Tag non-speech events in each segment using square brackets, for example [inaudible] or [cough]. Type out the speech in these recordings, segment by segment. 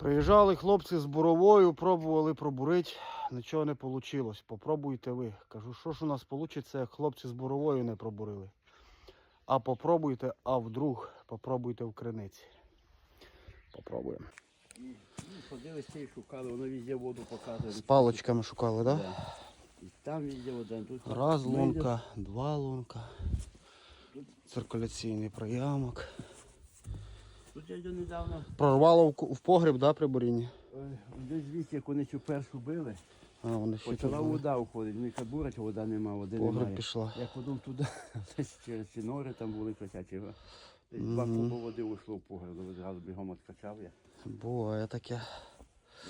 Приїжджали хлопці з буровою, пробували пробурити, нічого не вийшло. Попробуйте ви. Кажу, що ж у нас вийде, як хлопці з буровою не пробурили. А попробуйте, а вдруг попробуйте в криниці. Попробуємо. Ну, ходили і шукали, воно везде воду показує. З паличками шукали, так? Да? Да. І там везде вода. Тут Раз лунка, два лунка. Циркуляційний приямок. Йду недавно, Прорвало в, в погріб, да, при бурінні? е, десь звідси, як вони цю першу били, А, вони ще тут почала були. вода уходити. Ну і кабурать, вода нема, води Погріб немає. пішла. Як потім туди, [laughs] десь через ці нори там були котячі. Десь два куби води уйшло в погреб, зразу бігом відкачав я. Буває таке.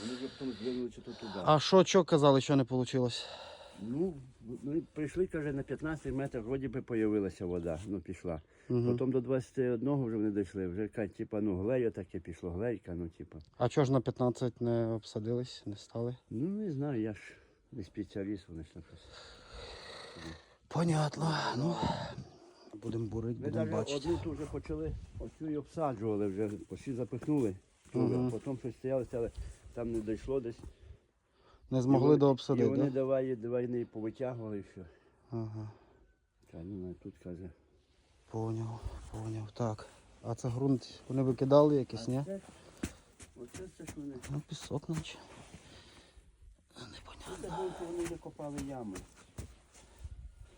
Вони вже потім здвинули чи то туди. А що, що казали, що не вийшло? Ну, ми прийшли, каже, на 15 метрів вроді би появилася вода, ну пішла. Угу. Потім до 21 вже вони дійшли, вже кажуть, типа, ну глею таке пішло, глейка, ну типа. А чого ж на 15 не обсадились, не стали? Ну не знаю, я ж не спеціаліст, вони ж там щось. Понятно. Ну, будемо бурити, будемо бачити. одну ту вже почали, оцю і обсаджували вже, почти запихнули. Мгм. Потім щось стояли, але там не дійшло десь. Не змогли вони- І дообсадити, вони да? давай, давай не повитягували все. Ага. Каже, ну тут каже. Поняв, поняв. Так. А це ґрунт вони викидали якийсь, ні? Оце, оце це ж вони. Ну, пісок наче. Непонятно. Це вони закопали ями.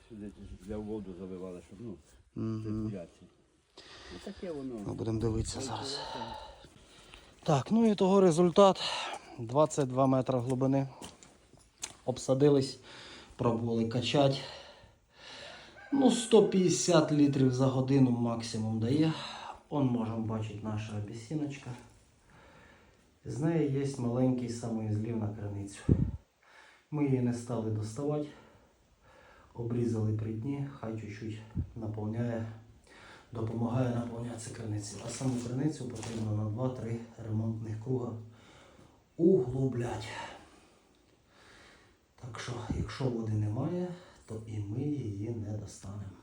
Сюди для воду заливали, щоб ну, Угу. таке воно. Ну, будемо дивитися зараз. Так, ну і того результат. 22 метри глибини. Обсадились, пробували качати. Ну, 150 літрів за годину максимум дає. Он можемо бачити наша обіціночка. З неї є маленький самоізлів на криницю. Ми її не стали доставати. Обрізали при дні, хай чуть-чуть наповняє допомагає наповнятися криниці. А саму криницю потрібно на 2-3 ремонтних круга углублять. Так що, якщо води немає, то і ми її не достанемо.